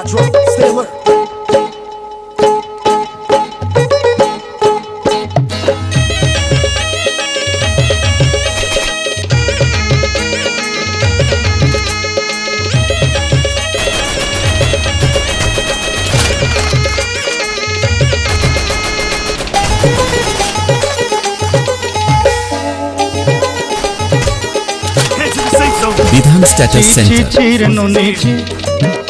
I drove Steamer. Vidhan Status Center.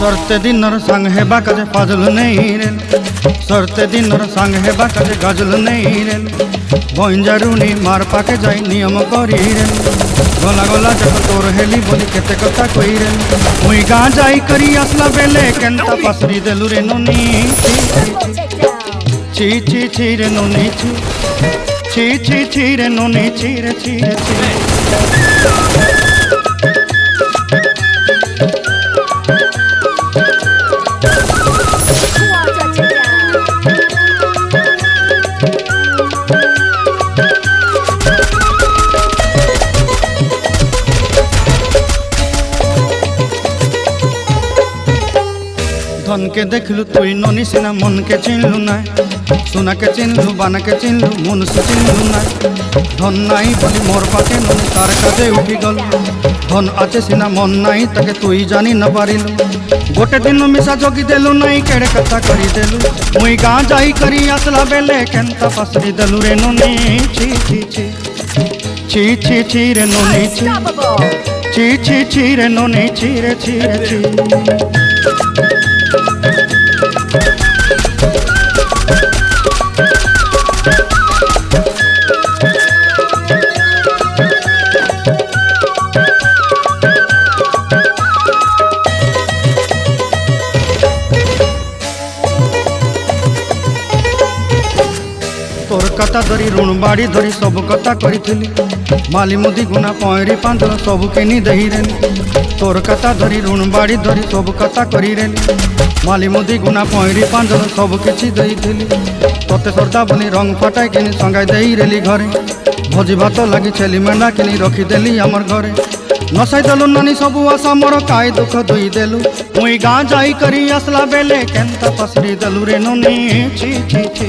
সরতে দিনর সঙ্গ হেবা কাজে ফাজল নেই রেল সরতে দিনর সঙ্গ হেবা কাজে গাজল নেই রেল বঞ্জারুনি মার পাকে যাই নিয়ম করি রেল গলা গলা যখন তোর হেলি বলি কেতে কথা কই রেল মুই গাঁ যাই করি আসলা বেলে কেনতা পাসরি দেলু রে নুনি. চি চি চি রে নুনি চি চি চি চি রে নুনি চি রে চি রে চি ধনকে দেখলু তুই ননি সিনা মনকে চিনলু নাই। সোনাকে চিনলু বানাকে চিনলু মনুষ্য চিনলু নাই। ধন নাই বলি মোর পাকে ননি তার কাজে উঠি গল। ধন আছে সিনা মন নাই তাকে তুই জানি ন পারিলু। গোটে দিন মিশা জগি দেলু নাই কেড়ে কথা করি দেলু। মুই গাঁ যাই করি আসলা বেলে কেনতা পাসরি দেলু রে ননি? ছি ছি ছি। ছি ছি ছি রে ননি ছি. ছি ছি ছি রে ননি ছি রে ছি রে ছি। Thank you. তোর কথা ধরি ঋণ বাড়ি ধরি সব কথা করিলি মালি মুদি গুনা পয়রি পাঁচল সব কিনি দেহিরেলি তোর কথা ধরি ঋণ বাড়ি ধরি সব কথা করিলি মালি মুদি গুনা পয়রি পাঁচল সব কিছু দেইলি তোতে সর্দা বলি রং ফাটাই কিনি সঙ্গাই দেইরেলি ঘরে ভোজি ভাত লাগি ছেলি মেন্ডা কিনি রখি দেলি আমার ঘরে নসাই দেলু নানি সবু আশা মোর কাই দুঃখ দুই দেলু মুই গাঁ যাই করি আসলা বেলে কেনতা পাসরি দেলু রে নুনি ছি ছি ছি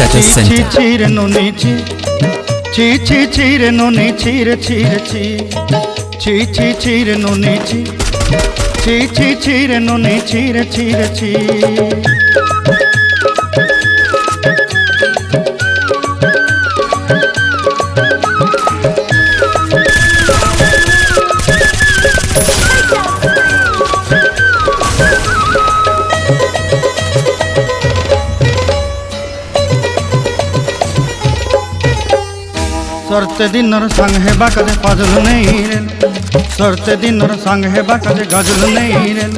বিধান স্ট্যাটাস ছি ছি ছি রে ননি ছি রে ছি রে ছি সরতে দিনর সঙ্গ হেবা কদে পাজল নেই রেল সরতে দিনর সঙ্গ হেবা কদে গজল নেই রেল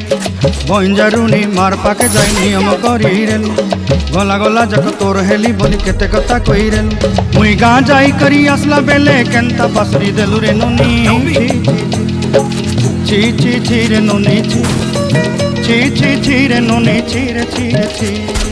বঞ্জারুনি মার পাকে যাই নিয়ম করি রেল গলা গলা যাক তোর হেলি বলি কেতে কথা কই রেল মুই গাঁ যাই করি আসলা বেলে কেনতা পাসরি দেলু রে নুনি। ছি ছি ছি রে নুনি, ছি। ছি ছি ছি রে নুনি, ছি রে ছি রে, ছি।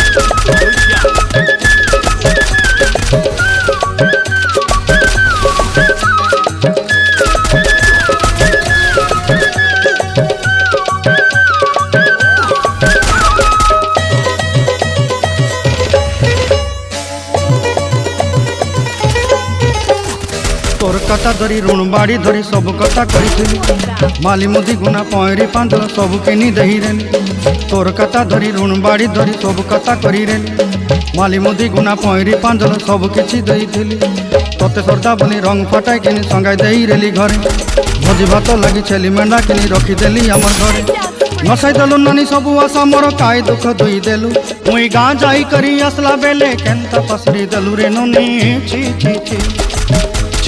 ধরি ঋণ বাড়ি ধরি সব কথা কইছিলি মালি মুদি গুনা পয়রি পাঁচ সব কিনি দেহি দেহিরেনি তোর কথা ধরি ঋণ বাড়ি ধরি সব কথা করিরেনি মালি মুদি গুনা পয়রি পাঁচ সব কিছু দেইছিলি তোতে সর্দা বলি রং ফটাই কিনি সঙ্গাই দেই রেলি ঘরে ভোজি ভাত লাগি ছেলি মেন্ডা কিনি রখি দেলি আমার ঘরে নসাই দেলু নানি সবু আশা মোর কাই দুঃখ দুই দেলু মুই গাঁ যাই করি আসলা বেলে কেনতা পাসরি দেলু রে নুনি ছি ছি ছি